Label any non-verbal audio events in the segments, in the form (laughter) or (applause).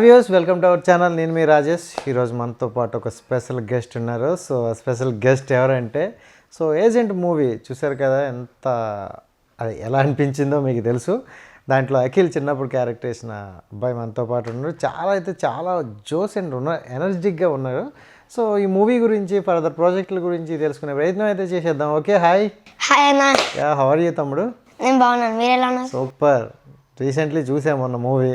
Views welcome to our channel నేను మీ రాజేష్. ఈరోజు మనతో పాటు ఒక స్పెషల్ గెస్ట్ ఉన్నారు. సో స్పెషల్ గెస్ట్ ఎవరంటే సో ఏజెంట్ మూవీ చూశారు కదా ఎంత అది ఎలా అనిపించిందో మీకు తెలుసు. దాంట్లో అఖిల్ చిన్నప్పుడు క్యారెక్టర్ వేసిన అబ్బాయి మనతో పాటు ఉన్నారు. చాలా అయితే చాలా జోస్ అండ్ ఉన్న ఎనర్జిక్గా ఉన్నారు. సో ఈ మూవీ గురించి ఫర్దర్ ప్రాజెక్టుల గురించి తెలుసుకునే ప్రయత్నం అయితే చేసేద్దాం. ఓకే హాయ్ హాయ్ అన్న హవర్ యూ తమ్ముడు? నేను బాగున్నాను. మీరు ఎలా ఉన్నారు? సూపర్ రీసెంట్లీ చూసాం మొన్న మూవీ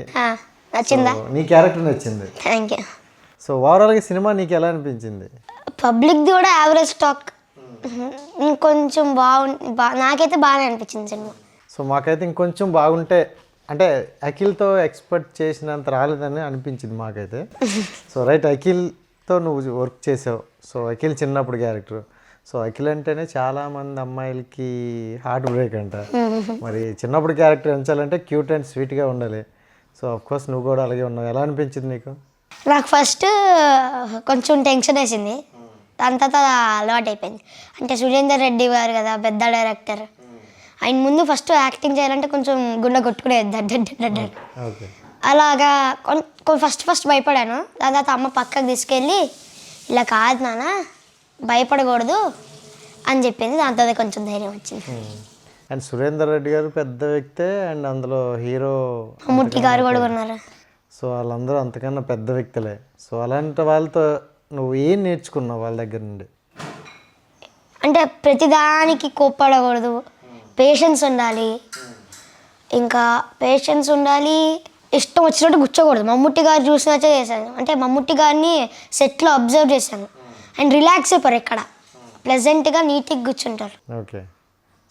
నచ్చిందా? నీ క్యారెక్టర్ నచ్చింది. థ్యాంక్ యూ సో ఓవరాల్గా సినిమా నీకు ఎలా అనిపించింది? పబ్లిక్ది కూడా యావరేజ్ టాక్ (laughs) ఇంకొంచెం బాగుంది బా నాకైతే బాగానే అనిపించింది సినిమా. సో మాకైతే ఇంకొంచెం బాగుంటే అంటే అఖిల్తో ఎక్స్పెక్ట్ చేసినంత రాలేదని అనిపించింది మాకైతే. (laughs) సో రైట్ అఖిల్తో నువ్వు వర్క్ చేసావు. సో అఖిల్ చిన్నప్పుడు క్యారెక్టర్ సో అఖిల్ అంటేనే చాలామంది అమ్మాయిలకి హార్ట్ బ్రేక్ అంట. (laughs) మరి చిన్నప్పుడు క్యారెక్టర్ ఎంచాలంటే క్యూట్ అండ్ స్వీట్గా ఉండాలి. సో కోర్స్ నువ్వు కూడా అలాగే ఉన్నావు. ఎలా అనిపించింది నీకు? నాకు ఫస్ట్ కొంచెం టెన్షన్ వేసింది. దాని తర్వాత అలవాటు అయిపోయింది అంటే సురేందర్ రెడ్డి గారు కదా పెద్ద డైరెక్టర్. ఆయన ముందు ఫస్ట్ యాక్టింగ్ చేయాలంటే కొంచెం గుండె కొట్టుకునేది. అలాగా ఫస్ట్ ఫస్ట్ భయపడాను. దాని తర్వాత అమ్మ పక్కకు తీసుకెళ్ళి ఇలా కాదు నాన్న భయపడకూడదు అని చెప్పింది. దాని తర్వాత కొంచెం ధైర్యం వచ్చింది. అండ్ సురేందర్ రెడ్డి గారు పెద్ద వ్యక్తే అండ్ అందులో హీరో మమ్ముట్టి గారు కూడా ఉన్నారు. సో వాళ్ళందరూ అంతకన్నా పెద్ద వ్యక్తులే. సో అలాంటి వాళ్ళతో నువ్వు ఏం నేర్చుకున్నావు వాళ్ళ దగ్గర నుండి? అంటే ప్రతిదానికి కోప్పడకూడదు. పేషెన్స్ ఉండాలి. ఇంకా పేషెన్స్ ఉండాలి ఇష్టం వచ్చినట్టు కూర్చోకూడదు. మమ్ముట్టి గారు చూసినట్టే చేశాను. అంటే మమ్ముట్టి గారిని సెట్లో అబ్జర్వ్ చేశాను. అండ్ రిలాక్స్ అయిపోరు ఇక్కడ ప్లెజెంట్గా నీట్గా కూర్చుంటారు. ఓకే.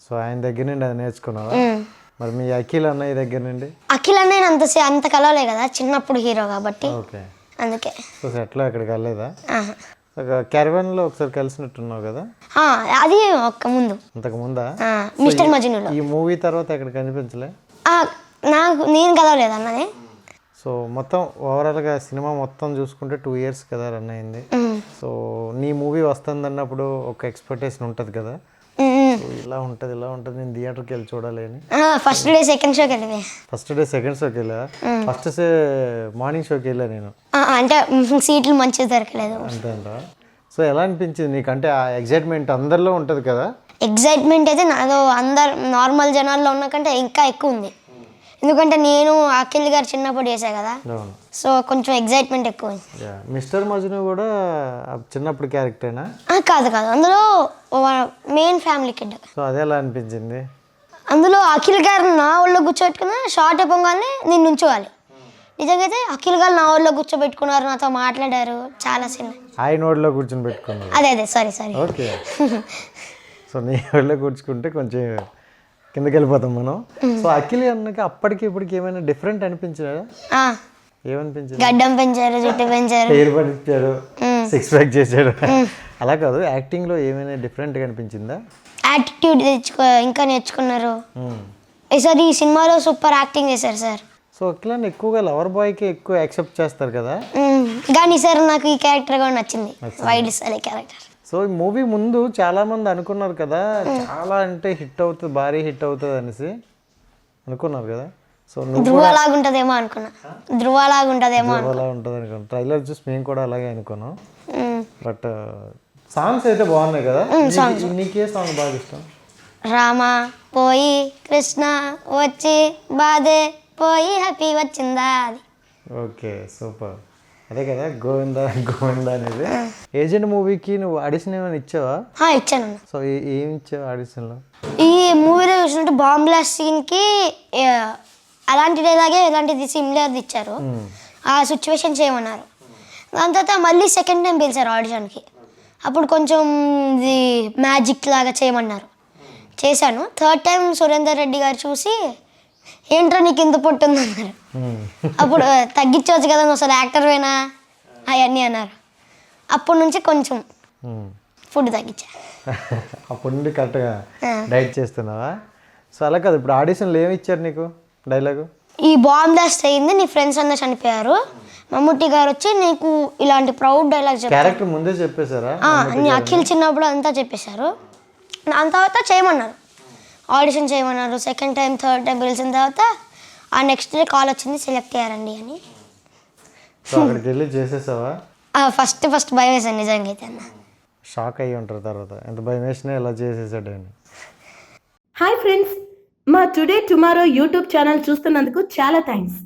సో ఆయన దగ్గర నుండి అది నేర్చుకున్నావా. మరి మీ అఖిల్ అన్నయ్య దగ్గర నుండి? అఖిల్ అన్నయ్య అంత అంత కలవలే కదా చిన్నప్పుడు హీరో కాబట్టి. ఓకే. అందుకే. సో సెట్లో అక్కడికి వెళ్ళలేదా? ఆహా. ఒక క్యారవాన్లో ఒకసారి కలిసినట్టున్నావు కదా? ఆ, అది ఒక్క ముందు. అంతకు ముందా? ఆ, మిస్టర్ మజ్నులో. ఈ మూవీ తర్వాత ఎక్కడ కనిపించలే? ఆ, నాకు నేను కలవలేదు అన్నది సో మొత్తం ఓవరాల్గా సినిమా మొత్తం చూసుకుంటే టూ ఇయర్స్ కదా రన్ అయింది. సో నీ మూవీ వస్తుంది అన్నప్పుడు ఒక ఎక్స్పెక్టేషన్ ఉంటుంది కదా? ఇలా ఉంటుంది ఇలా ఉంటుంది నేను థియేటర్కి వెళ్ళి చూడాలి అని. ఫస్ట్ డే సెకండ్ షోకి వెళ్ళిపోయా ఫస్ట్ డే సెకండ్ షోకి వెళ్ళా? ఫస్ట్ మార్నింగ్ షోకి వెళ్ళా నేను. అంటే సీట్లు మంచిగా దొరకలేదు. అంతే అంట. సో ఎలా అనిపించింది నీకు అంటే ఆ ఎగ్జైట్మెంట్ అందరిలో ఉంటుంది కదా? ఎగ్జైట్మెంట్ అయితే నాదో అందరు నార్మల్ జనాల్లో ఉన్న కంటే ఇంకా ఎక్కువ ఉంది. ఎందుకంటే నేను అఖిల్ గారు చిన్నప్పుడు చేశా కదా. సో కొంచెం ఎగ్జైట్మెంట్ ఎక్కువ. మిస్టర్ మజ్ను కూడా చిన్నప్పుడు క్యారెక్టరేనా కాదు కాదు. అందులో మెయిన్ ఫ్యామిలీ కిడ్ సో అదే ఎలా అనిపించింది? అందులో అఖిల్ గారు నా ఒళ్ళో కూర్చోబెట్టుకున్న షార్ట్ అయిపోగానే నేను నుంచోవాలి. నిజంగా అయితే అఖిల్ గారు నా ఒళ్ళో కూర్చోబెట్టుకున్నారు నాతో మాట్లాడారు చాలా సినిమా. ఆయన ఓడిలో కూర్చొని పెట్టుకున్నావు అదే అదే. Sorry sorry okay. సో నీ ఓడిలో కూర్చుకుంటే కొంచెం కిందకి వెళ్ళిపోతాం మనం సో అఖిల్ అన్నకి అప్పటికి ఇప్పటికి ఏమైనా డిఫరెంట్ అనిపించిందా ఏమనిపించింది? గడ్డం పెంచారు జుట్టు పెంచారు. హెయిర్ పడిచ్చాడు సిక్స్ ప్యాక్ చేశాడు అలా కాదు యాక్టింగ్లో ఏమైనా డిఫరెంట్గా అనిపించిందా? యాటిట్యూడ్ తెచ్చుకో ఇంకా నేర్చుకున్నారు. ఈసారి ఈ సినిమాలో సూపర్ యాక్టింగ్ చేశారు సార్. సో అఖిలాన్ని ఎక్కువగా లవర్ బాయ్కి ఎక్కువ యాక్సెప్ట్ చేస్తారు కదా. కానీ సార్ నాకు ఈ క్యారెక్టర్ కూడా నచ్చింది. వైడ్ సలే క్యారెక్టర్ సో ఈ మూవీ ముందు చాలా మంది అనుకున్నారు కదా చాలా అంటే హిట్ అవుతుంది భారీ హిట్ అవుతుంది అనేసి అనుకున్నారు కదా. సో ధృవలాగా ఉంటుందేమో అనుకున్నా. ధృవలాగా ఉంటుందేమో ఉంటుంది ట్రైలర్ చూసి మేము కూడా అలాగే అనుకున్నాం. బట్ సాంగ్స్ అయితే బాగున్నాయి కదా. నీకే సాంగ్ బాగా ఇష్టం? రామ పోయి కృష్ణ వచ్చి బాధే పోయి హ్యాపీ వచ్చిందా అది. Okay super. అదే కదా గోవిందా గోవిందా అనేది. ఏజెంట్ మూవీకి నువ్వు ఆడిషన్ ఏమైనా ఇచ్చావా? ఇచ్చాను సో ఏ- ఏం ఇచ్చావు ఆడిషన్లో ఈ మూవీలో చూసినట్టు బాంబ్ బ్లాస్ట్ సీన్కి అలాంటి డైలాగే ఇలాంటిది సిమిలర్ ఇచ్చారు. ఆ సిచ్యువేషన్ చేయమన్నారు. దాని తర్వాత మళ్ళీ సెకండ్ టైం పిలిచారు ఆడిషన్కి అప్పుడు కొంచెం ఇది మ్యాజిక్ లాగా చేయమన్నారు. చేశాను. థర్డ్ టైం సురేందర్ రెడ్డి గారు చూసి ఏంట్రా నీకు ఇంత పొట్టుంది అన్నారు. అప్పుడు "ఆ, తగ్గించవచ్చు కదా అసలు యాక్టర్ వేనా? అవన్నీ అన్నారు. అప్పటి నుంచి కొంచెం ఫుడ్ తగ్గించా. (laughs) అప్పటి నుండి కరెక్ట్గా. డైట్ చేస్తున్నావా? సో అలా కాదు ఇప్పుడు ఆడిషన్లో ఏమి ఇచ్చారు నీకు డైలాగు? ఈ బాంబ్ బ్లాస్ట్ అయింది నీ ఫ్రెండ్స్ అందరూ చనిపోయారు. మమ్ముట్టి గారు వచ్చి నీకు ఇలాంటి ప్రౌడ్ డైలాగ్ చెప్పారు క్యారెక్టర్ ముందే చెప్పేశారా? అఖిల్ చిన్నప్పుడు అంతా చెప్పేశారు. దాని తర్వాత చేయమన్నారు. ఆడిషన్ చేయమన్నారు. సెకండ్ టైం థర్డ్ టైం పిలిచిన తర్వాత ఆ నెక్స్ట్ డే కాల్ వచ్చింది సెలెక్ట్ అయ్యారండి అని. సో అక్కడికి వెళ్ళి చేసేసావా? ఫస్ట్ ఫస్ట్ భయం వేసాను నిజంగా అయితే అన్న. షాక్ అయ్యి ఉంటారు తర్వాత. ఎంత భయం వేసినా ఇలా చేసేసాడు అని. హాయ్ ఫ్రెండ్స్ మా టుడే టుమారో యూట్యూబ్ ఛానల్ చూస్తున్నందుకు చాలా థ్యాంక్స్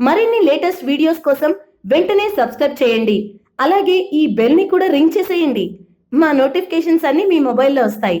మరిన్ని లేటెస్ట్ వీడియోస్ కోసం వెంటనే సబ్స్క్రైబ్ చేయండి. అలాగే ఈ బెల్ని కూడా రింగ్ చేసేయండి. మా నోటిఫికేషన్స్ అన్ని మీ మొబైల్లో వస్తాయి.